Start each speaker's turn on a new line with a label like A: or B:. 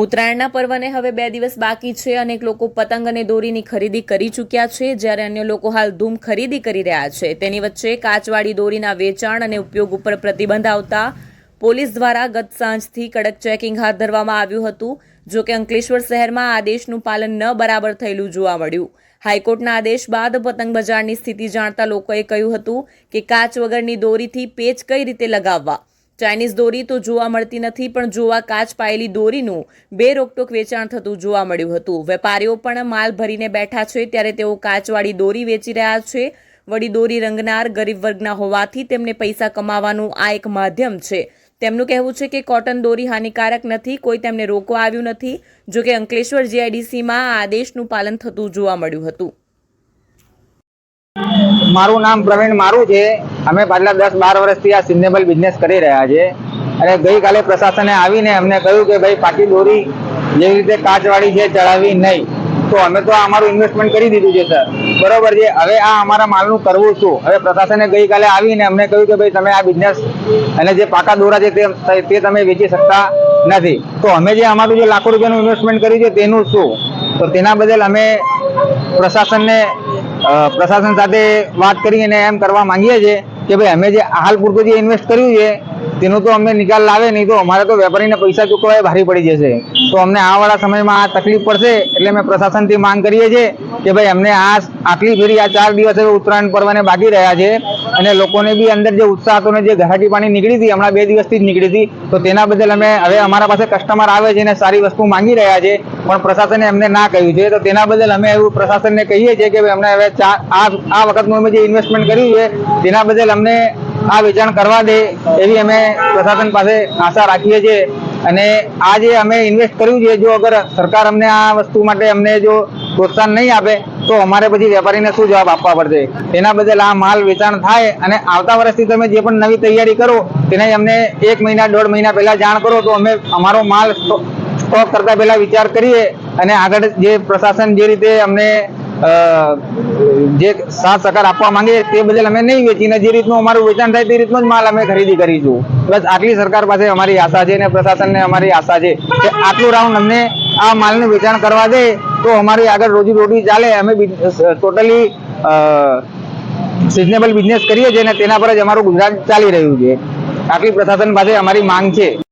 A: ઉત્તરાયણના પર્વને હવે બે દિવસ બાકી છે. અનેક લોકો પતંગ અને દોરીની ખરીદી કરી ચૂક્યા છે. જ્યારે અન્ય લોકો હાલ ધૂમ ખરીદી કરી રહ્યા છે. તેની વચ્ચે કાચવાળી દોરીના વેચાણ અને ઉપયોગ ઉપર પ્રતિબંધ આવતા પોલીસ દ્વારા ગત સાંજથી કડક ચેકિંગ હાથ ધરવામાં આવ્યું હતું, જો કે અંકલેશ્વર શહેરમાં આદેશનું પાલન ન બરાબર થયેલું જોવા મળ્યું. હાઈકોર્ટના આદેશ બાદ પતંગ બજારની સ્થિતિ જાણતા લોકોએ કહ્યું હતું કે કાચ વગરની દોરીથી પેચ કઈ રીતે લગાવવા? ચાઇનીઝ દોરી તો જોવા મળતી નથી, પણ જોવા કાચ પાયેલી દોરીનું બે રોકટોક વેચાણ થતું જોવા મળ્યું હતું. વેપારીઓ પણ માલ ભરીને બેઠા છે, ત્યારે તેઓ કાચવાળી દોરી વેચી રહ્યા છે. વળી દોરી રંગનાર ગરીબ વર્ગના હોવાથી તેમને પૈસા કમાવાનું આ એક માધ્યમ છે. તેમનું કહેવું છે કે કોટન દોરી હાનિકારક નથી, કોઈ તેમને રોકવા આવ્યું નથી. જો કે અંકલેશ્વર જીઆઈડીસીમાં આ આદેશનું પાલન થતું જોવા મળ્યું હતું.
B: મારું નામ પ્રવીણ મારું છે. અમે પાછલા દસ બાર વર્ષથી આ સિઝનેબલ બિઝનેસ કરી રહ્યા છે અને ગઈકાલે પ્રશાસને આવીને અમને કહ્યું કે ભાઈ પાકી દોરી જેવી રીતે કાચવાળી છે, ચડાવી નહીં. તો અમે તો અમારું ઇન્વેસ્ટમેન્ટ કરી દીધું છે સર બરોબર છે? હવે આ અમારા માલનું કરવું શું? હવે પ્રશાસને ગઈકાલે આવીને અમને કહ્યું કે ભાઈ, તમે આ બિઝનેસ અને જે પાકા દોરા છે તે તમે વેચી શકતા નથી. તો અમે જે અમારું જે લાખો રૂપિયાનું ઇન્વેસ્ટમેન્ટ કર્યું છે તેનું શું? તો તેના બદલ અમે પ્રશાસનને પ્રશાસન સાથે વાત કરી અને એમ કરવા માંગીએ છીએ કે ભાઈ અમે જે હાલ પૂરતું જે ઇન્વેસ્ટ કર્યું છે, તેનો તો અમને નિકાલ લાવે, નહીં તો અમારે તો વેપારીને પૈસા ચૂકવવા ભારી પડી જશે. તો અમને આવવાળા સમયમાં આ તકલીફ પડશે એટલે અમે પ્રશાસનથી માંગ કરીએ છીએ કે ભાઈ અમને આ આટલી ફેરી આ ચાર દિવસ ઉત્તરાયણ પર્વને બાકી રહ્યા છે. અને લોકોને બી અંદર જે ઉત્સાહ હતો જે ઘરાટી પાણી નીકળી હતી, હમણાં બે દિવસથી જ નીકળી હતી, તો તેના બદલ અમે હવે અમારા પાસે કસ્ટમર આવે છે અને સારી વસ્તુ માંગી રહ્યા છે, પણ પ્રશાસને અમને ના કહ્યું છે. તો તેના બદલ અમે એવું પ્રશાસનને કહીએ છીએ કે અમને હવે આ આ વખતનું અમે જે ઇન્વેસ્ટમેન્ટ કર્યું છે, તેના બદલ અમને આ વેચાણ કરવા દે એવી અમે પ્રશાસન પાસે આશા રાખીએ છીએ. અને આ જે અમે ઇન્વેસ્ટ કર્યું છે, જો અગર સરકાર અમને આ વસ્તુ માટે અમને જો પ્રોત્સાહન નહીં આપે તો અમારે પછી વેપારીને શું જવાબ આપવા પડશે? એના બદલ આ માલ વેચાણ થાય અને આવતા વર્ષથી તમે જે પણ નવી તૈયારી કરો, તેને અમને એક મહિના, દોઢ મહિના પહેલા જાણ કરો, તો અમે અમારો માલ સ્ટોક કરતા પહેલા વિચાર કરીએ અને આગળ જે પ્રશાસન જે રીતે અમને જે સાથ સહકાર આપવા માંગે તે બદલ અમે નહીં વેચીને જે રીતનું અમારું વેચાણ થાય તે રીતનો જ માલ અમે ખરીદી કરીશું. બસ આટલી સરકાર પાસે અમારી આશા છે અને પ્રશાસનને અમારી આશા છે કે આટલું રાઉન્ડ અમને આ માલનું વેચાણ કરવા દે તો અમારી આગળ રોજી રોટી ચાલે. અમે ટોટલી સિઝનેબલ બિઝનેસ કરીએ છીએ અને તેના પર જ અમારું ગુજરાત ચાલી રહ્યું છે. આટલી પ્રશાસન પાસે અમારી માંગ છે.